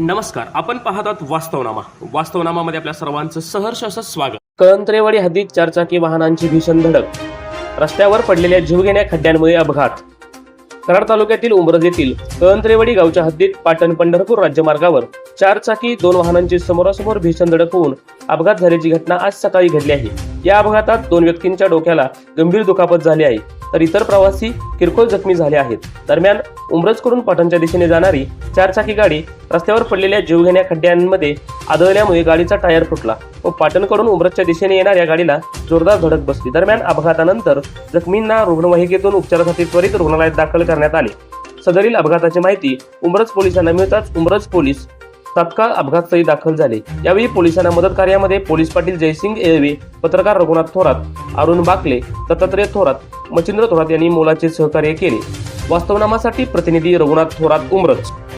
नमस्कार आपण पाहत आहोत वास्तवनामा. वास्तवनामामध्ये आपल्या सर्वांचं सहर्ष असं स्वागत. कळंत्रेवाडी हद्दीत चारचाकी वाहनांची भीषण धडक. रस्त्यावर पडलेल्या जीवघेण्या खड्ड्यांमुळे अपघात. कराड तालुक्यातील उमरज येथील कळंत्रेवाडी गावच्या हद्दीत पाटण पंढरपूर राज्यमार्गावर चारचाकी दोन वाहनांची समोरासमोर भीषण धडक होऊन अपघात झाल्याची घटना आज सकाळी घडली आहे. या अपघातात दोन व्यक्तींच्या डोक्याला गंभीर दुखापत झाली आहे. तर इतर प्रवासी किरकोळ जखमी झाले आहेत. दरम्यान उमरजकडून पाटणच्या दिशेने जाणारी चारचाकी गाडी रस्त्यावर पडलेल्या जीवघेण्या खड्ड्यांमध्ये आदळल्यामुळे गाडीचा टायर फुटला व पाटणकडून उमरजच्या दिशेने येणाऱ्या गाडीला जोरदार धडक बसली. दरम्यान अपघातानंतर जखमींना रुग्णवाहिकेतून उपचारासाठी त्वरित रुग्णालयात दाखल करण्यात आले. सदरील अपघाताची माहिती उमरज पोलिसांना मिळताच उमरज पोलीस तात्काळ अपघातस्थळी दाखल झाले. यावेळी पोलिसांना मदत कार्यामध्ये पोलीस पाटील जयसिंग येळवे पत्रकार रघुनाथ थोरात अरुण बाकले दत्तात्रय थोरात मच्छिंद्र थोरात यांनी मोलाचे सहकार्य केले. वास्तवनामासाठी प्रतिनिधी रघुनाथ थोरात उमरज.